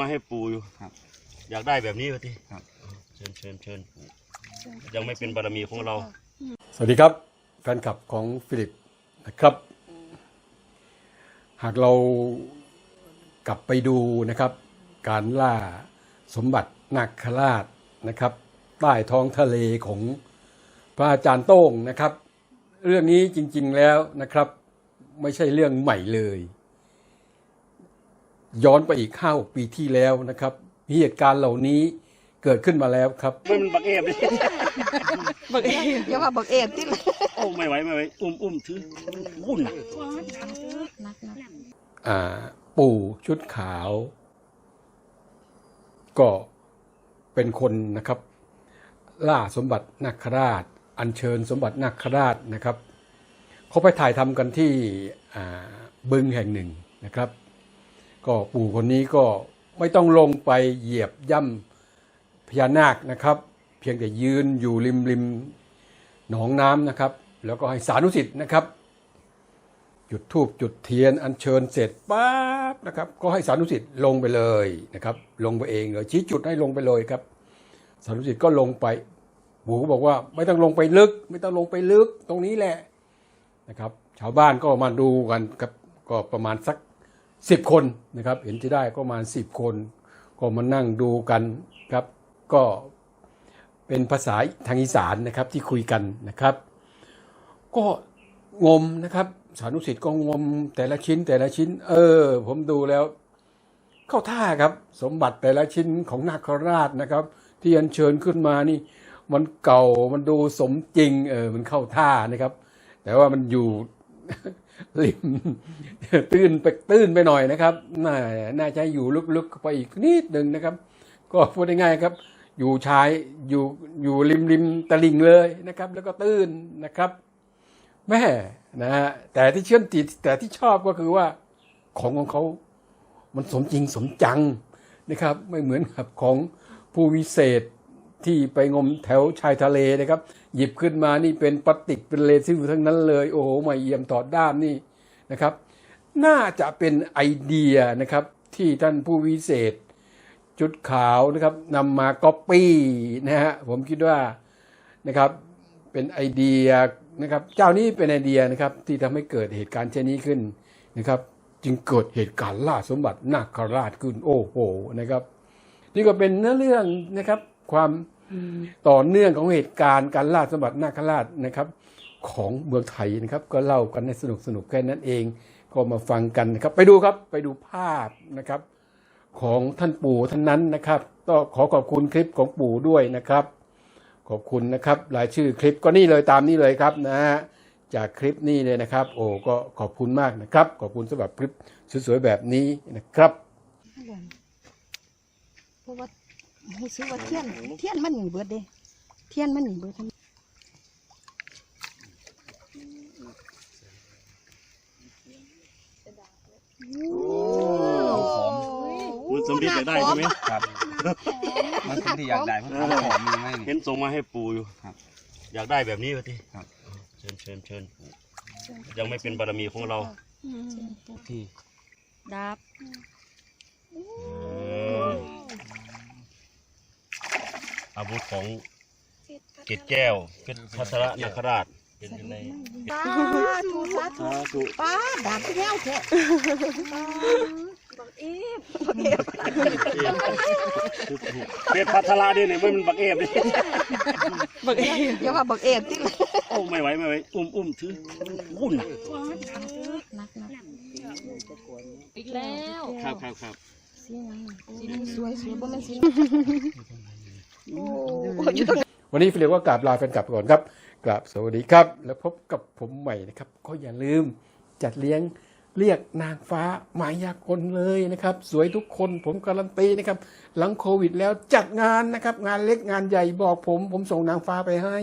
มาให้ปู่อยู่ครับ อยากได้แบบนี้วะทีครับเชิญเชิญเชิญปู่ยังไม่เป็นบารมีของเรา สวัสดีครับ แฟนคลับของฟิลิปนะครับ หากเรากลับไปดูนะครับ การล่าสมบัตินาคราชนะครับ ใต้ท้องทะเลของพระอาจารย์โต้งนะครับ เรื่องนี้จริง ๆแล้วนะครับ ไม่ใช่เรื่องใหม่เลย ย้อนไปอีกห้าปีที่แล้วนะครับมีเหตุการณ์เหล่านี้เกิดขึ้นมาแล้วครับมันบักเอฟเลยบักเอฟอย่าว่าบักเอฟติเลยโอ้ไม่ไหวไม่ไหวอุ้มอุ้มถือวุ่นนักนักอ่า ปู่ชุดขาว ก็เป็นคนนะครับ ล่าสมบัตินาคราช อัญเชิญสมบัตินาคราชนะครับเขาไปถ่ายทำกันที่อ่าบึงแห่งหนึ่งนะครับ ก็ปู่คนนี้ก็ไม่ต้องลงไปเหยียบย่ำพญานาคนะครับ เพียงแต่ยืนอยู่ริมริมหนองน้ำนะครับ แล้วก็ให้สานุสิทธิ์นะครับ จุดธูปจุดเทียนอัญเชิญเสร็จปั๊บนะครับ ก็ให้สานุสิทธิ์ลงไปเลยนะครับ ลงไปเองเลยชี้จุดให้ลงไปเลยครับ สานุสิทธิ์ก็ลงไปปู่ก็บอกว่าไม่ต้องลงไปลึก ไม่ต้องลงไปลึกตรงนี้แหละนะครับ ชาวบ้านก็มาดูกันครับก็ประมาณสัก สิบคนนะครับ เห็นที่ได้ก็ประมาณสิบคน ก็มานั่งดูกันครับ ก็เป็นภาษาทางอีสานนะครับที่คุยกันนะครับ ก็งมนะครับ สานุสิทธิ์ก็งมแต่ละชิ้นแต่ละชิ้น เออ ผมดูแล้ว เข้าท่าครับ สมบัติแต่ละชิ้นของนาคราชนะครับ ที่อัญเชิญขึ้นมานี่ มันเก่ามันดูสมจริง เออมันเข้าท่านะครับ แต่ว่ามันอยู่ ริมตื้นไปตื้นไปหน่อยนะครับน่าน่าจะอยู่ลึกๆไปอีกนิดหนึ่งนะครับ ก็พูดง่ายๆครับ อยู่ชายอยู่อยู่ริมริมตลิ่งเลยนะครับ แล้วก็ตื้นนะครับแม่นะฮะแต่ที่เชื่อติดแต่ที่ชอบก็คือว่าของของเขามันสมจริงสมจังนะครับ ไม่เหมือนกับของผู้วิเศษที่ไปงมแถวชายทะเลนะครับ หยิบขึ้นมานี่เป็นปฏิกเป็นเลซิลทั้งนั้นเลย โอ้โหไม่เอี่ยมถอดด้ามนี่นะครับ น่าจะเป็นไอเดียนะครับที่ท่านผู้วิเศษ จุดขาวนะครับนำมาก๊อปปี้นะฮะผมคิดว่านะครับเป็นไอเดียนะครับเจ้านี้เป็นไอเดียนะครับที่ทำให้เกิดเหตุการณ์เช่นนี้ขึ้นนะครับ จึงเกิดเหตุการณ์ล่าสมบัตินาคราชขึ้นโอ้โหนะครับ นี่ก็เป็นเนื้อเรื่องนะครับความ ต่อเนื่องของเหตุการณ์การล่าสมบัตินาคราชนะครับ ของเมืองไทยนะครับก็เล่ากันในสนุกสนุกแค่นั้นเอง ก็มาฟังกันนะครับ ไปดูครับไปดูภาพนะครับ ของท่านปู่ท่านนั้นนะครับก็ขอขอบคุณคลิปของปู่ด้วยนะครับ ขอบคุณนะครับรายชื่อคลิปก็นี่เลยตามนี้เลยครับนะฮะจากคลิปนี้เลยนะครับ โอ้ก็ขอบคุณมากนะครับ ขอบคุณสำหรับคลิปสวยๆแบบนี้นะครับ เพราะว่า ให้ซื้อว่าเทียน เทียนมันหนีเบิดเด้เทียนมันหนีเบิดทำคุณสมฤทธิ์อยากได้ใช่ไหมครับมันเป็นที่อยากได้เพราะของหอมมีไหมนี่ เห็นส่งมาให้ปู่อยู่ครับ อยากได้แบบนี้วะทีครับ เชิญเชิญเชิญปู่ยังไม่เป็นบารมีของเราที่ดับ เออ อาวุธของเกตแก้วเพชรพัชระนาคราชเป็นอยู่ในป้าถูสาธุสาธุป้าดับแก้วแท้บักเอฟบักเอฟเพชรพัชระนี่เนี่ยมันบักเอฟเลยบักเอฟอย่าว่าบักเอฟติเลยโอ้ไม่ไหวไม่ไหวอุ้มอุ้มถือวุ่นนักนักอีกแล้วครับครับครับสียังสวยสวยบ่แม่นสีโอ้ยอยู่ตรง วันนี้ฟิลิปก็กราบลาแฟนกลับก่อนครับกราบสวัสดีครับ แล้วพบกับผมใหม่นะครับ ก็อย่าลืมจัดเลี้ยงเรียกนางฟ้ามายากลเลยนะครับ สวยทุกคนผมการันตีนะครับ หลังโควิดแล้วจัดงานนะครับ งานเล็กงานใหญ่บอกผม ผมส่งนางฟ้าไปให้